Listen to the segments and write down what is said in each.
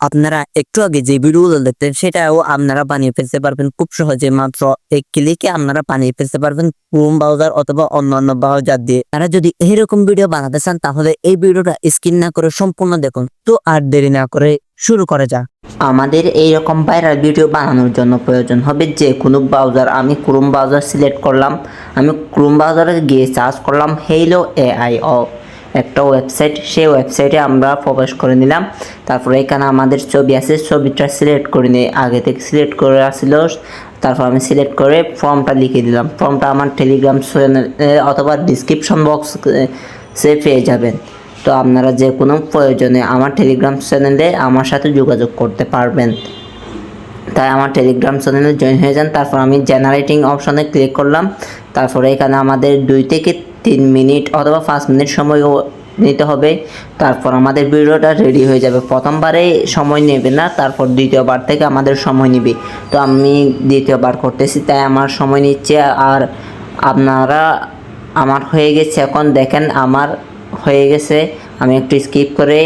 আপনারা একটু আগে যে ভিডিওগুলো দেখতেন, সেটাও আপনারা বানিয়ে ফেলতে পারবেন খুব সহজে। মাত্র এক ক্লিকে আপনারা বানিয়ে ফেলতে পারবেন ক্রোম ব্রাউজার অথবা অন্যান্য ব্রাউজার দিয়ে। তারা যদি এইরকম ভিডিও বানাতে চান, তাহলে এই ভিডিওটা স্কিন না করে সম্পূর্ণ দেখুন। তো আর দেরি না করে শুরু করে যাক। আমাদের এই রকম ভাইরাল ভিডিও বানানোর জন্য প্রয়োজন হবে যে কোনো ব্রাউজার আমি ক্রোম ব্রাউজার সিলেক্ট করলাম। আমি ক্রোম ব্রাউজারে গিয়ে সার্চ করলাম হেইলো এআই ও একটা ওয়েবসাইট সেই ওয়েবসাইটে আমরা প্রবেশ করে নিলাম। তারপরে এখানে আমাদের ছবি আছে, ছবিটা সিলেক্ট করে নিই আগে থেকে সিলেক্ট করে আসছিল তারপর আমি সিলেক্ট করে ফর্মটা লিখে দিলাম। ফর্মটা আমার টেলিগ্রাম অথবা ডিসক্রিপশন বক্স সে পেয়ে যাবেন। তো আপনারা যে কোনো প্রয়োজনে আমার টেলিগ্রাম চ্যানেলে আমার সাথে যোগাযোগ করতে পারবেন। তাই আমার টেলিগ্রাম চ্যানেলে জয়েন হয়ে যান। তারপর আমি জেনারেটিং অপশনে ক্লিক করলাম। তারপরে এখানে আমাদের দুই থেকে তিন মিনিট অথবা পাঁচ মিনিট সময় নিতে হবে। তারপর আমাদের ভিডিওটা রেডি হয়ে যাবে। প্রথমবারে সময় নেবে না, তারপর দ্বিতীয়বার থেকে আমাদের সময় নেবে। তো আমি দ্বিতীয়বার করতেছি, তাই আমার সময় নিচ্ছে আর আপনারা আমার হয়ে গেছে। এখন দেখেন, আমার হয়ে গেছে। আমি একটু স্কিপ করে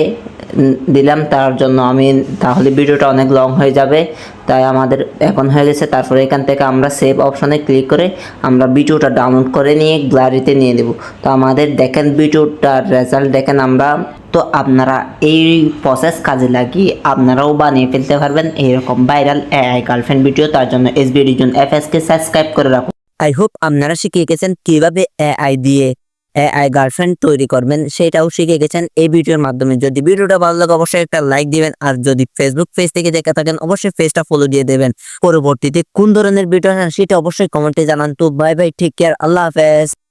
দিলাম তার জন্য আমি, তাহলে ভিডিওটা অনেক লং হয়ে যাবে। তাই আমাদের এখন হয়ে গেছে। তারপরে এখান থেকে আমরা সেভ অপশনে ক্লিক করে আমরা ভিডিওটা ডাউনলোড করে নিয়ে গ্যালারিতে নিয়ে দেব তো আমাদের দেখেন ভিডিওটার রেজাল্ট দেখেন আমরা। তো আপনারা এই প্রসেস কাজে লাগিয়ে আপনারাও বানিয়ে ফেলতে পারবেন এইরকম ভাইরাল এআই গার্লফ্রেন্ড ভিডিও তার জন্য S SB reason FSK subscribe করে রাখুন। আই হোপ আপনারা শিখে গেছেন কীভাবে এআই দিয়ে এআই গার্লফ্রেন্ড তৈরি করবেন, সেটাও শিখে গেছেন এই ভিডিওর মাধ্যমে। যদি ভিডিওটা ভালো লাগে, অবশ্যই একটা লাইক দিবেন, আর যদি ফেসবুক পেজ থেকে দেখে থাকেন, অবশ্যই পেজটা ফলো দিয়ে দেবেন। পরবর্তীতে কোন ধরনের ভিডিও সেটা অবশ্যই কমেন্টে জানান। তো বাই বাই ঠিক কেয়ার আল্লাহ হাফেজ।